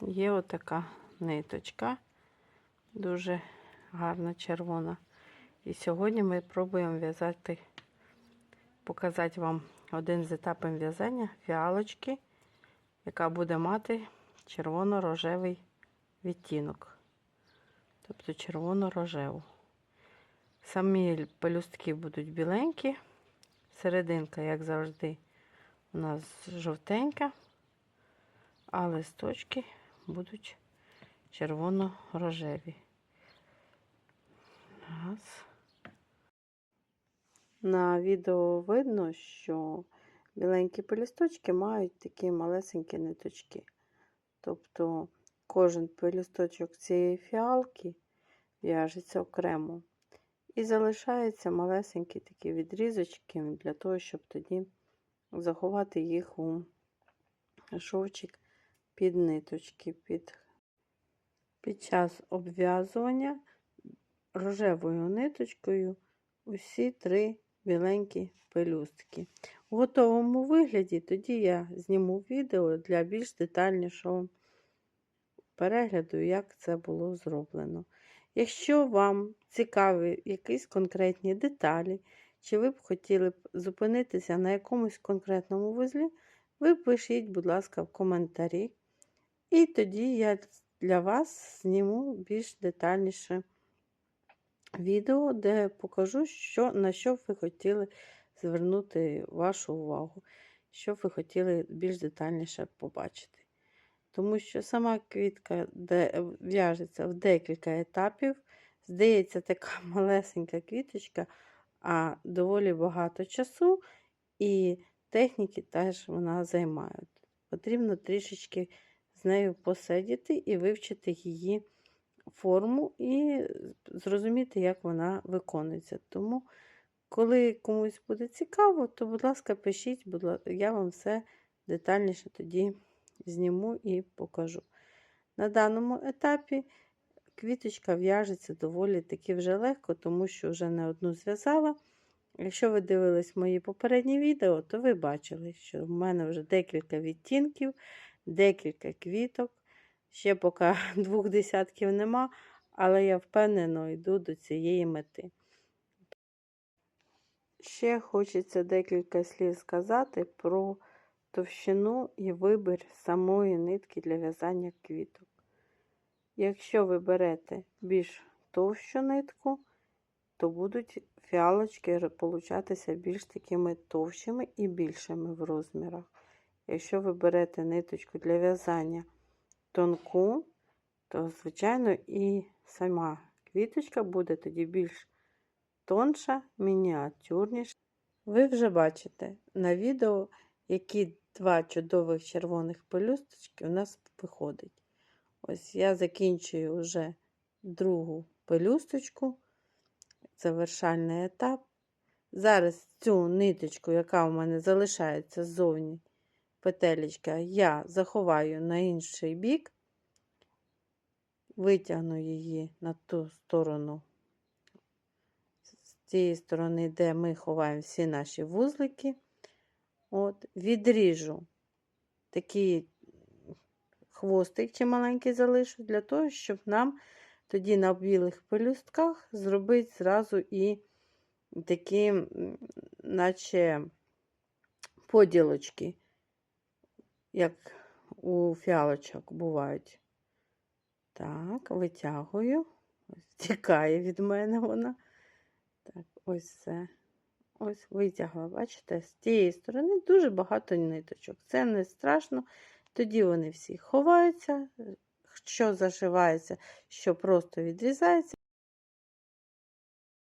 Є отака ниточка, дуже гарна червона. І сьогодні ми пробуємо в'язати, показати вам один з етапів в'язання фіалочки, яка буде мати червоно-рожевий відтінок. Тобто червоно-рожеву. Самі пелюстки будуть біленькі, серединка, як завжди, у нас жовтенька, а листочки будуть червоно-рожеві. Раз. На відео видно, що біленькі пелюсточки мають такі малесенькі ниточки. Тобто кожен пелюсточок цієї фіалки в'яжеться окремо. І залишаються малесенькі такі відрізочки для того, щоб тоді заховати їх у шовчик під ниточки. Під, під час обв'язування рожевою ниточкою усі три біленькі пелюстки. У готовому вигляді тоді я зніму відео для більш детальнішого перегляду, як це було зроблено. Якщо вам цікаві якісь конкретні деталі, чи ви б хотіли б зупинитися на якомусь конкретному вузлі, ви пишіть, будь ласка, в коментарі. І тоді я для вас зніму більш детальніше відео, де покажу, що, на що ви хотіли звернути вашу увагу, що ви хотіли більш детальніше побачити. Тому що сама квітка де в'яжеться в декілька етапів. Здається, така малесенька квіточка, а доволі багато часу, і техніки теж вона займає. Потрібно трішечки з нею посидіти і вивчити її форму і зрозуміти, як вона виконується. Тому, коли комусь буде цікаво, то, будь ласка, пишіть, будь ласка, я вам все детальніше тоді зніму і покажу. На даному етапі квіточка в'яжеться доволі таки вже легко, тому що вже не одну зв'язала. Якщо ви дивились мої попередні відео, то ви бачили, що в мене вже декілька відтінків, декілька квіток. Ще поки двох десятків нема, але я впевнено йду до цієї мети. Ще хочеться декілька слів сказати про товщину і вибір самої нитки для в'язання квіток. Якщо ви берете більш товщу нитку, то будуть фіалочки получатися більш такими товщими і більшими в розмірах. Якщо ви берете ниточку для в'язання тонку, то, звичайно, і сама квіточка буде тоді більш тонша, мініатюрніша. Ви вже бачите на відео, які два чудових червоних пелюсточки у нас виходить. Ось я закінчую вже другу пелюсточку, завершальний етап. Зараз цю ниточку, яка у мене залишається ззовні, петелечка, я заховаю на інший бік, витягну її на ту сторону, з цієї сторони, де ми ховаємо всі наші вузлики. От, Відріжу такий хвостик чи маленький залишу, для того, щоб нам тоді на білих пелюстках зробити зразу і такі, наче поділочки, як у фіалочок бувають. Так, витягую. Ось тікає від мене вона. Так, ось це. Ось витягла, бачите, з тієї сторони дуже багато ниточок. Це не страшно. Тоді вони всі ховаються, що зашивається, що просто відрізається.